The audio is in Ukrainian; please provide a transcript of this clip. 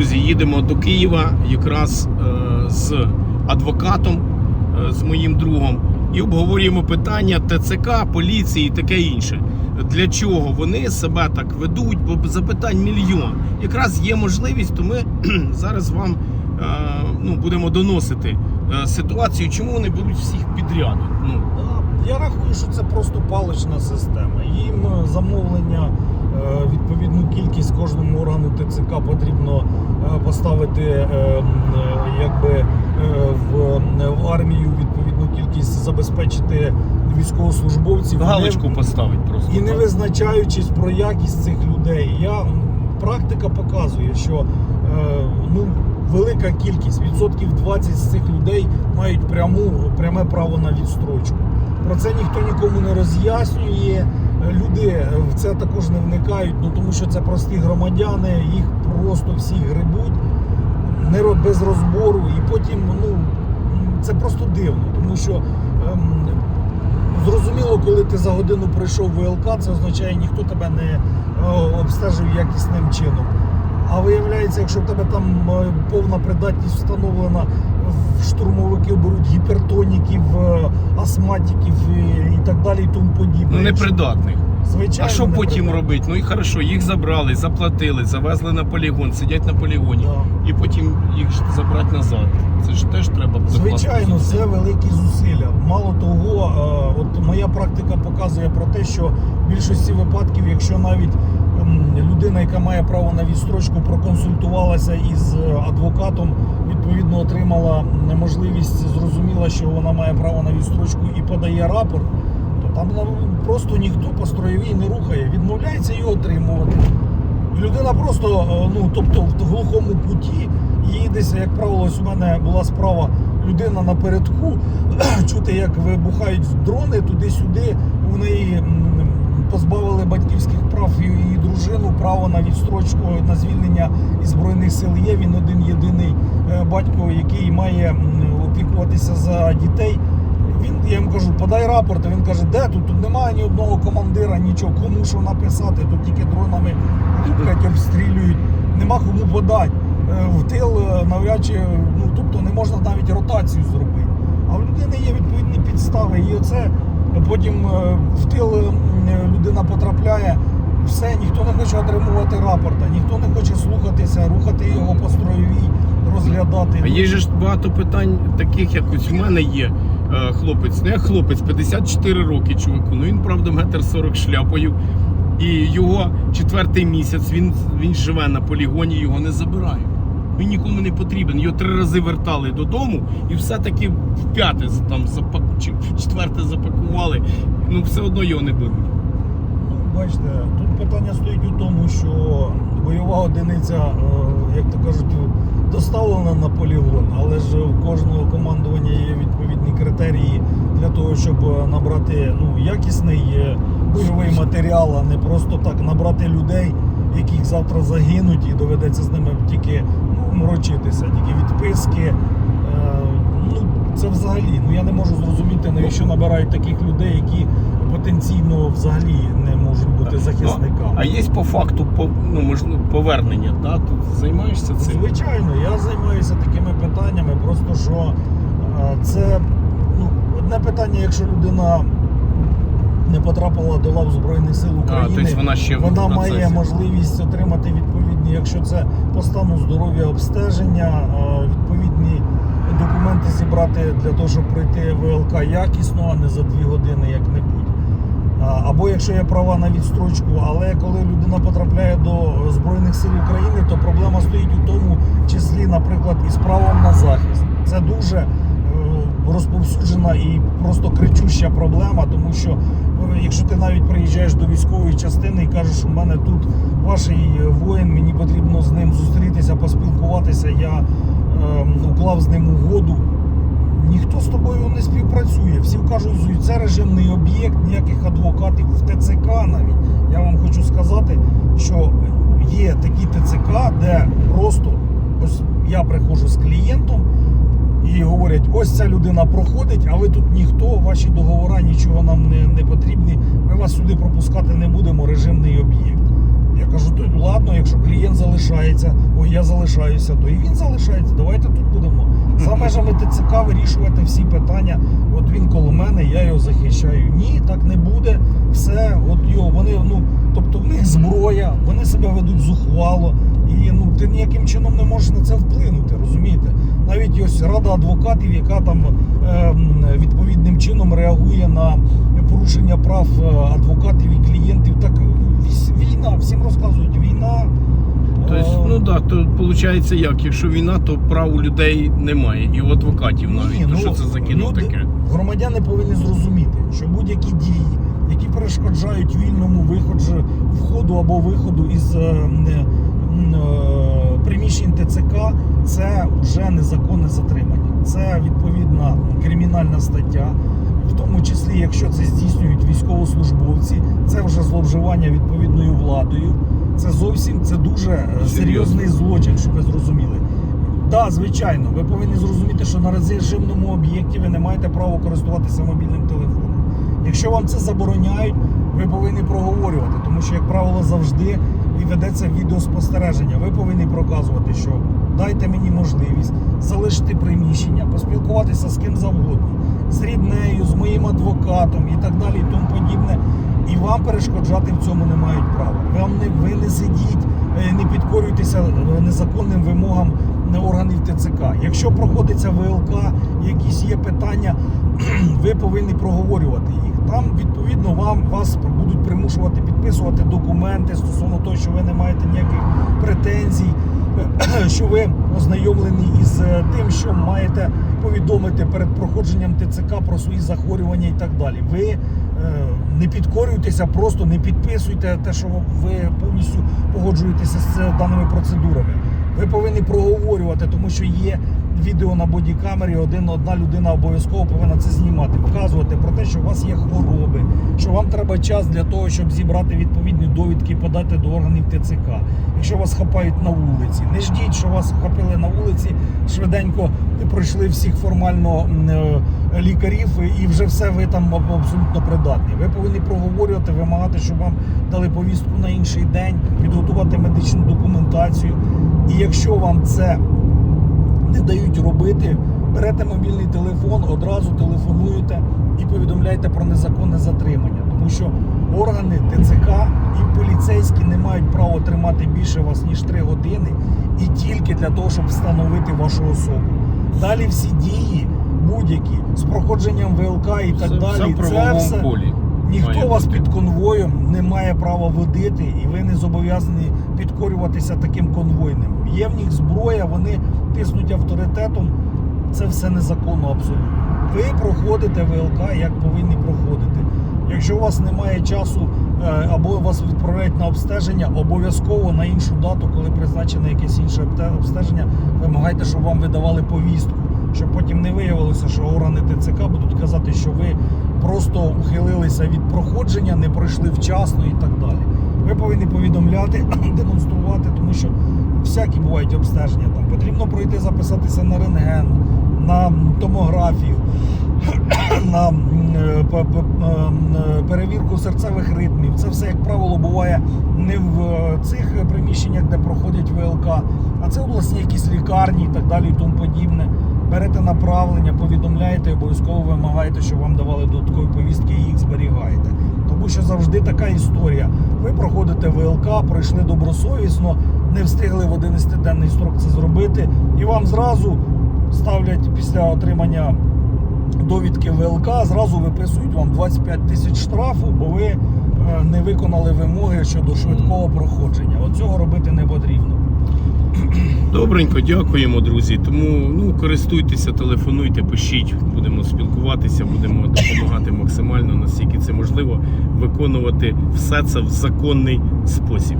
друзі, їдемо до Києва якраз е, з адвокатом, е, з моїм другом, і обговорюємо питання ТЦК, поліції і таке інше. Для чого вони себе так ведуть? Бо запитань мільйон. Якраз є можливість, то ми зараз вам е, ну, будемо доносити ситуацію, чому вони беруть всіх підряд. Ну, Я рахую, що це просто палична система. Їм замовлення, відповідну кількість кожному органу ТЦК потрібно е, поставити е, е, якби, е, в, армію відповідну кількість забезпечити військовослужбовців. галочку Не- поставить просто. і не визначаючись про якість цих людей. Я практика показує, що е, ну велика кількість відсотків 20 з цих людей мають пряму пряме право на відстрочку. Про це ніхто нікому не роз'яснює. Люди в це також не вникають, ну тому що це прості громадяни, їх просто всі грибуть не ро- без розбору, і потім ну це просто дивно, тому що ем, зрозуміло, коли ти за годину прийшов в ВЛК, це означає, ніхто тебе не е, обстежив якісним чином. А виявляється, якщо в тебе там е, повна придатність встановлена, штурмовики беруть гіпертоніків, е, астматиків і, і так далі, і тому подібне. Ну, непридатних. Звичайно, А що потім робити? Ну і хорошо, їх забрали, заплатили, завезли на полігон, сидять на полігоні. Да. І потім їх забрати назад. Це ж теж треба Звичайно, це великі зусилля. Мало того, е, от моя практика показує про те, що в більшості випадків, якщо навіть ем, людина, яка має право на відстрочку, проконсультувалася із е, адвокатом, відповідно отримала можливість, зрозуміла, що вона має право на відстрочку і подає рапорт, то там просто ніхто по строєвій не рухає, відмовляється його отримувати. Людина просто, е, ну тобто в глухому путі їдеться, як правило, ось у мене була справа. Людина напередку, чути, як вибухають дрони туди-сюди. У неї позбавили батьківських прав і її дружину, право на відстрочку на звільнення із збройних сил є. Він один єдиний батько, який має опікуватися за дітей. Він я йому кажу, подай рапорт. Він каже, де тут? Тут немає ні одного командира, нічого, кому що написати. Тут тільки дронами луплять, обстрілюють, нема кому подати. Е, В тил е, навряд чи, ну тобто не можна навіть ротацію зробити. А в людини є відповідні підстави. І оце потім е, в тил е, людина потрапляє. Все, ніхто не хоче отримувати рапорта, ніхто не хоче слухатися, рухати його по строєвій, розглядати. А є ж багато питань, таких як ось у мене є е, хлопець. Не хлопець, 54 роки чуваку. Ну він правда метр 40 шляпою. І його четвертий місяць він, він живе на полігоні, його не забирають. Він нікому не потрібен. Його три рази вертали додому, і все-таки в п'яте там запак... чи в четверте запакували. Ну все одно його не беруть. Ну, бачите, тут питання стоїть у тому, що бойова одиниця, е, як то кажуть, доставлена на полігон, але ж у кожного командування є відповідні критерії для того, щоб е, набрати ну, якісний е, бойовий матеріал, а не просто так набрати людей, яких завтра загинуть, і доведеться з ними тільки ну, морочитися, тільки відписки. Е, Ну, це взагалі. Ну я не можу зрозуміти, навіщо набирають таких людей, які потенційно взагалі не можуть бути захисниками. А є по факту по, ну, можливо, повернення. Да? Ти займаєшся цим? Звичайно, я займаюся такими питаннями, просто що е, це ну, одне питання, якщо людина не потрапила до лав Збройних сил А, України, тобто вона ще вона процесі. має можливість отримати відповідні, якщо це по стану здоров'я обстеження, е, відповідні документи зібрати для того, щоб пройти ВЛК якісно, а не за дві години. А, Або якщо є права на відстрочку, але коли людина потрапляє до Збройних сил України, то проблема стоїть у тому числі, наприклад, із правом на захист. Це дуже е, розповсюджена і просто кричуща проблема, тому що е, якщо ти навіть приїжджаєш до військової частини і кажеш, у мене тут ваш воїн, мені потрібно з ним зустрітися, поспілкуватися, я е, уклав з ним угоду. Ніхто з тобою не співпрацює. Всі що це режимний об'єкт, ніяких адвокатів в ТЦК навіть. Я вам хочу сказати, що є такі ТЦК, де просто ось я приходжу з клієнтом і говорять, ось ця людина проходить, а ви тут ніхто, ваші договори нічого нам не, не потрібні. Ми вас сюди пропускати не будемо, режимний об'єкт. Я кажу, то ладно, якщо клієнт залишається, ой, я залишаюся, то і він залишається. Давайте тут будемо. За межами ТЦК вирішувати всі питання. От він коло мене, я його захищаю. Ні, так не буде. Все, от його, вони, ну, тобто в них зброя, вони себе ведуть зухвало. І ну ти ніяким чином не можеш на це вплинути, розумієте? Навіть ось рада адвокатів, яка там ем, відповідним чином реагує на порушення прав е, адвокатів і клієнтів. Так війна, всім розказують, війна. Тобто, е, ну да, то виходить як, якщо війна, то прав у людей немає, і у адвокатів навіть. то що це за кіно ну, люди- таке? Громадяни повинні зрозуміти, що будь-які дії, які перешкоджають вільному виходу, входу або виходу із е, м, е, приміщень ТЦК, це вже незаконне затримання. Це відповідна кримінальна стаття. Тому числі, якщо це здійснюють військовослужбовці, це вже зловживання відповідною владою. Це зовсім це дуже е, серйозний злочин, щоб ви зрозуміли. Так, звичайно, ви повинні зрозуміти, що на режимному об'єкті ви не маєте права користуватися мобільним телефоном. Якщо вам це забороняють, ви повинні проговорювати, тому що, як правило, завжди і ведеться відеоспостереження. Ви повинні проказувати, що дайте мені можливість залишити приміщення, поспілкуватися з ким завгодно, з ріднею, з моїм адвокатом і так далі, і тому подібне. І вам перешкоджати в цьому не мають права. Вам не ви не сидіть, е, не підкорюйтеся е, незаконним вимогам е, органів ТЦК. Якщо проходиться ВЛК, якісь є питання, ви повинні проговорювати їх. Там відповідно вам вас будуть примушувати підписувати документи стосовно того, що ви не маєте ніяких претензій, що ви ознайомлені із е, тим, що маєте повідомити перед проходженням ТЦК про свої захворювання і так далі. Ви е, не підкорюйтеся, просто не підписуйте те, що ви повністю погоджуєтеся з е, даними процедурами. Ви повинні проговорювати, тому що є відео на бодікамері, один одна людина обов'язково повинна це знімати, вказувати про те, що у вас є хвороби, що вам треба час для того, щоб зібрати відповідні довідки і подати до органів ТЦК. Якщо вас хапають на вулиці, не ждіть, що вас хапили на вулиці, швиденько пройшли всіх формально е, лікарів і вже все ви там абсолютно придатні. Ви повинні проговорювати, вимагати, щоб вам дали повістку на інший день, підготувати медичну документацію. І якщо вам це не дають робити, берете мобільний телефон, одразу телефонуєте і повідомляєте про незаконне затримання. Тому що органи ТЦК і поліцейські не мають права тримати більше вас ніж 3 години і тільки для того, щоб встановити вашу особу. Далі всі дії, будь-які з проходженням ВЛК і так Це далі, все це все полі. Ніхто має вас бути. під конвоєм не має права водити, і ви не зобов'язані підкорюватися таким конвойним. Є в них зброя, вони тиснуть авторитетом. Це все незаконно абсолютно. Ви проходите ВЛК, як повинні проходити. Якщо у вас немає часу е, або вас відправляють на обстеження, обов'язково на іншу дату, коли призначене якесь інше обстеження, вимагайте, щоб вам видавали повістку, щоб потім не виявилося, що органи ТЦК будуть казати, що ви просто ухилилися від проходження, не пройшли вчасно і так далі. Ви повинні повідомляти, демонструвати, тому що всякі бувають обстеження. Там потрібно пройти, записатися на рентген, на томографію, на е, е, перевірку серцевих ритмів. Це все, як правило, буває не в е, цих приміщеннях, де проходять ВЛК, а це обласні якісь лікарні і так далі, і тому подібне. Берете направлення, повідомляєте, обов'язково вимагаєте, щоб вам давали додаткові повістки і їх зберігаєте. Тому що завжди така історія. Ви проходите ВЛК, пройшли добросовісно, не встигли в 11-денний строк це зробити, і вам зразу ставлять після отримання довідки ВЛК, зразу виписують вам 25 тисяч штрафу, бо ви е, не виконали вимоги щодо швидкого проходження. От цього робити не потрібно. Добренько, дякуємо, друзі. Тому ну користуйтеся, телефонуйте, пишіть, будемо спілкуватися, будемо допомагати максимально, наскільки це можливо, виконувати все це в законний спосіб.